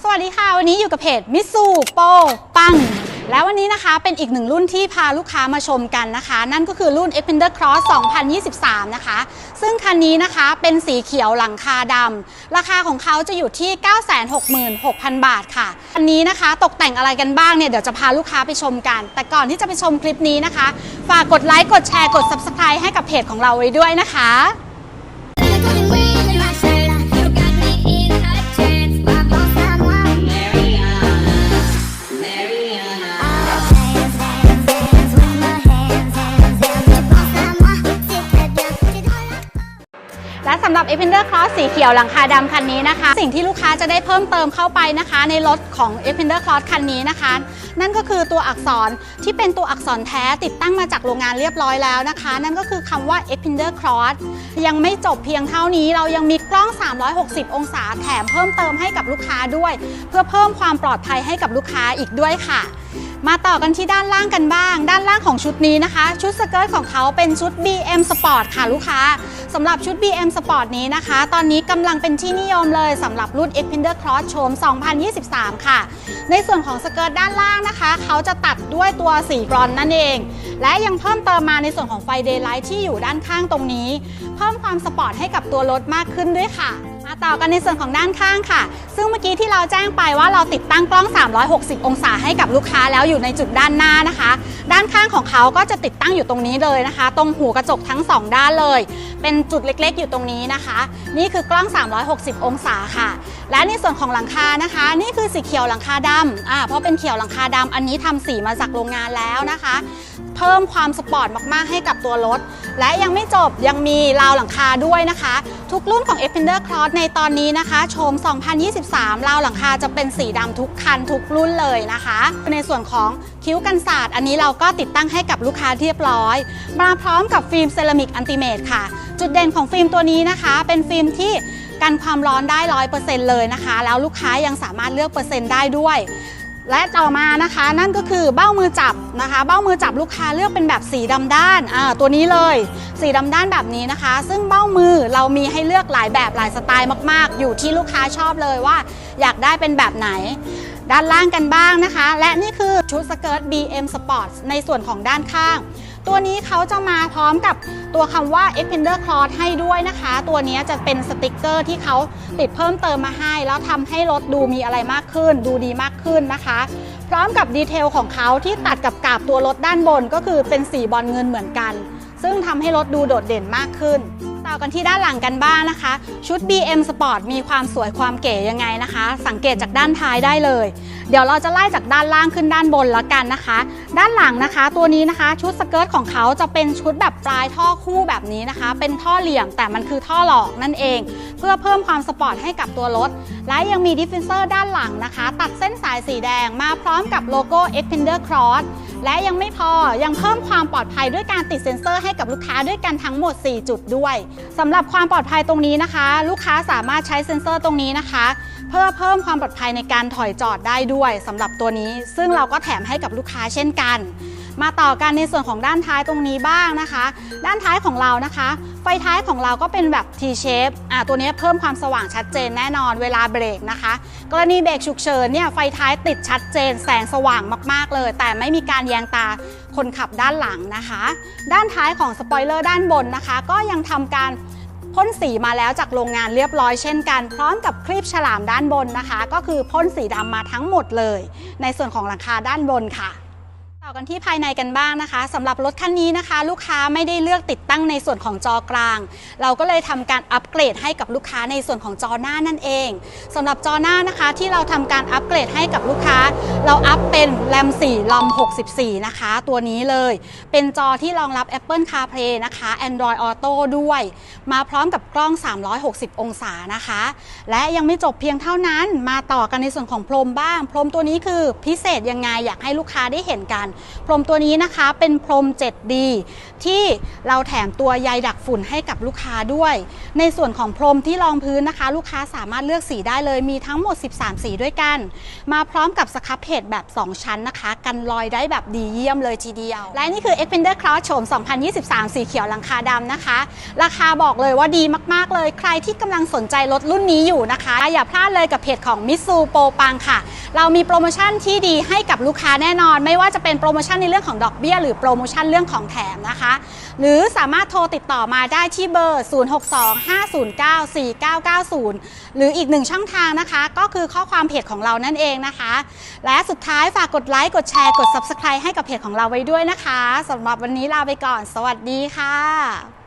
สวัสดีค่ะ วันนี้อยู่กับเพจมิสูโปปัง แล้ววันนี้นะคะเป็นอีกหนึ่งรุ่นที่พาลูกค้ามาชมกันนะคะ นั่นก็คือรุ่น e p e n d e r Cross 2023 นะคะ ซึ่งคันนี้นะคะเป็นสีเขียวหลังคาดำราคาของเขาจะอยู่ที่ 966,000 บาทค่ะอันนี้นะคะตกแต่งอะไรกันบ้างเนี่ย เดี๋ยวจะพาลูกค้าไปชมกัน แต่ก่อนที่จะไปชมคลิปนี้นะคะ ฝากกดไลค์กดแชร์กด Subscribe ให้กับเพจของเราไว้ด้วยนะคะ และสำหรับ e p e n d e r Cross สีเขียวหลังคาดำคันนี้นะคะ สิ่งที่ลูกค้าจะได้เพิ่มเติมเข้าไปนะคะ ในรถของ e p e n d e r Cross คันนี้นะคะ นั่นก็คือตัวอักษรที่เป็นตัวอักษรแท้ติดตั้งมาจากโรงงานเรียบร้อยแล้วนะคะ นั่นก็คือคำว่า e p e n d e r Cross ยังไม่จบเพียงเท่านี้ เรายังมีกล้อง 360 องศาแถมเพิ่มเติมให้กับลูกค้าด้วย เพื่อเพิ่มความปลอดภัยให้กับลูกค้าอีกด้วยค่ะ มาต่อกันที่ด้านล่างกันบ้าง ด้านล่างของชุดนี้นะคะ ชุดสเกิร์ตของเขาเป็นชุด BM Sport ค่ะลูกค้าสำหรับชุด BM Sport นี้นะคะ ตอนนี้กำลังเป็นที่นิยมเลยสำหรับรุ่น Xpander Cross โฉม2023 ค่ะ ในส่วนของสเกิร์ตด้านล่างนะคะ เขาจะตัดด้วยตัวสีบรอนนั่นเอง และยังเพิ่มเติมมาในส่วนของไฟเดย์ไลท์ที่อยู่ด้านข้างตรงนี้ เพิ่มความสปอร์ตให้กับตัวรถมากขึ้นด้วยค่ะ มาต่อกันในส่วนของด้านข้างค่ะ ซึ่งเมื่อกี้ที่เราแจ้งไปว่าเราติดตั้งกล้อง 360 องศาให้กับลูกค้าแล้วอยู่ในจุดด้านหน้านะคะ ด้านข้างของเขาก็จะติดตั้งอยู่ตรงนี้เลยนะคะ ตรงหูกระจกทั้ง 2 ด้านเลย เป็นจุดเล็กๆ อยู่ตรงนี้นะคะ นี่คือกล้อง 360 องศาค่ะ และในส่วนของหลังคานะคะ นี่คือสีเขียวหลังคาดำอ่าเพราะเป็นเขียวหลังคาดำอันนี้ทำสีมาจากโรงงานแล้วนะคะ เพิ่มความสปอร์ตมากๆให้กับตัวรถ และยังไม่จบยังมีราวหลังคาด้วยนะคะ ทุกรุ่นของ e p e n d e r Cross ในตอนนี้นะคะโฉม2023 ราวหลังคาจะเป็นสีดำทุกคันทุกรุ่นเลยนะคะ ในส่วนของคิ้วกันศาสตร์ อันนี้เราก็ติดตั้งให้กับลูกค้าเรียบร้อย มาพร้อมกับฟิล์มเซรามิกอันติเมตค่ะ จุดเด่นของฟิล์มตัวนี้นะคะ เป็นฟิล์มที่กันความร้อนได้100%เลยนะคะ แล้วลูกค้ายังสามารถเลือกเปอร์เซ็นต์ได้ด้วย และต่อมานะคะนั่นก็คือเบ้ามือจับนะคะ เบ้ามือจับลูกค้าเลือกเป็นแบบสีดำด้านอ่าตัวนี้เลย สีดำด้านแบบนี้นะคะ ซึ่งเบ้ามือเรามีให้เลือกหลายแบบหลายสไตล์มาก ๆ อยู่ที่ลูกค้าชอบเลยว่า อยากได้เป็นแบบไหน ด้านล่างกันบ้างนะคะ และนี่คือชุดสเกิร์ต BM Sports ในส่วนของด้านข้าง ตัวนี้เขาจะมาพร้อมกับตัวคำว่า e p e n d e r Cross ให้ด้วยนะคะ ตัวนี้จะเป็นสติกเกอร์ที่เขาติดเพิ่มเติมมาให้ แล้วทำให้รถดูมีอะไรมากขึ้น ดูดีมากขึ้นนะคะ พร้อมกับดีเทลของเขาที่ตัดกับกาบตัวรถด้านบนก็คือเป็นสีบอลเงินเหมือนกัน ซึ่งทำให้รถดูโดดเด่นมากขึ้นต่อกันที่ด้านหลังกันบ้างนะคะ ชุด BM Sport มีความสวยความเก๋ยังไงนะคะ สังเกตจากด้านท้ายได้เลย เดี๋ยวเราจะไล่จากด้านล่างขึ้นด้านบนแล้วกันนะคะ ด้านหลังนะคะ ตัวนี้นะคะชุดสเกิร์ตของเขาจะเป็นชุดแบบปลายท่อคู่แบบนี้นะคะ เป็นท่อเหลี่ยมแต่มันคือท่อหลอกนั่นเอง เพื่อเพิ่มความสปอร์ตให้กับตัวรถ และยังมีดิฟฟิวเซอร์ด้านหลังนะคะ ตัดเส้นสายสีแดงมาพร้อมกับโลโก้ Xpander Cross และยังไม่พอยังเพิ่มความปลอดภัยด้วยการติดเซ็นเซอร์ให้กับลูกค้าด้วยกันทั้งหมด 4 จุดด้วยสำหรับความปลอดภัยตรงนี้นะคะ ลูกค้าสามารถใช้เซ็นเซอร์ตรงนี้นะคะ เพื่อเพิ่มความปลอดภัยในการถอยจอดได้ด้วยสำหรับตัวนี้ ซึ่งเราก็แถมให้กับลูกค้าเช่นกัน มาต่อกันในส่วนของด้านท้ายตรงนี้บ้างนะคะ ด้านท้ายของเรานะคะ ไฟท้ายของเราก็เป็นแบบ T shape อ่าตัวนี้เพิ่มความสว่างชัดเจนแน่นอนเวลาเบรกนะคะ กรณีเบรกฉุกเฉินเนี่ยไฟท้ายติดชัดเจน แสงสว่างมาก ๆ เลย แต่ไม่มีการแยงตาคนขับด้านหลังนะคะ ด้านท้ายของสปอยเลอร์ด้านบนนะคะ ก็ยังทำการ พ่นสีมาแล้วจากโรงงานเรียบร้อยเช่นกัน พร้อมกับคลีบฉลามด้านบนนะคะ ก็คือพ่นสีดำมาทั้งหมดเลย ในส่วนของหลังคาด้านบนค่ะ อกันที่ภายในกันบ้างนะคะสำหรับรถคันนี้นะคะ ลูกค้าไม่ได้เลือกติดตั้งในส่วนของจอกลาง เราก็เลยทำการอัปเกรดให้กับลูกค้าในส่วนของจอหน้านั่นเองสำหรับจอหน้านะคะที่เราทำการอัปเกรดให้กับลูกค้า เราอัปเป็นแรม4ลอม64 นะคะ ตัวนี้เลย เป็นจอที่รองรับ Apple CarPlay นะคะ Android Auto ด้วย มาพร้อมกับกล้อง 360 องศานะคะ และยังไม่จบเพียงเท่านั้นมาต่อกันในส่วนของพรมบ้าง พรมตัวนี้คือพิเศษยังไงอยากให้ลูกค้าได้เห็นกันพรมตัวนี้นะคะเป็นพรม 7D ที่เราแถมตัวใยดักฝุ่นให้กับลูกค้าด้วย ในส่วนของพรมที่รองพื้นนะคะ ลูกค้าสามารถเลือกสีได้เลยมีทั้งหมด 13 สีด้วยกัน มาพร้อมกับสครับเพจแบบ 2 ชั้นนะคะ กันรอยได้แบบดีเยี่ยมเลยทีเดียว และนี่คือ Xpander Cross โฉม 2023 สีเขียวหลังคาดำนะคะ ราคาบอกเลยว่าดีมากๆเลย ใครที่กำลังสนใจรถรุ่นนี้อยู่นะคะ อย่าพลาดเลยกับเพจของมิสูโปปังค่ะ เรามีโปรโมชั่นที่ดีให้กับลูกค้าแน่นอน ไม่ว่าจะเป็นโปรโมชั่นในเรื่องของดอกเบี้ยหรือโปรโมชั่นเรื่องของแถมนะคะ หรือสามารถโทรติดต่อมาได้ที่เบอร์ 0625094990 หรืออีกหนึ่งช่องทางนะคะ ก็คือข้อความเพจของเรานั่นเองนะคะ และสุดท้ายฝากกดไลค์ กดแชร์ กด Subscribe ให้กับเพจของเราไว้ด้วยนะคะสำหรับวันนี้ลาไปก่อน สวัสดีค่ะ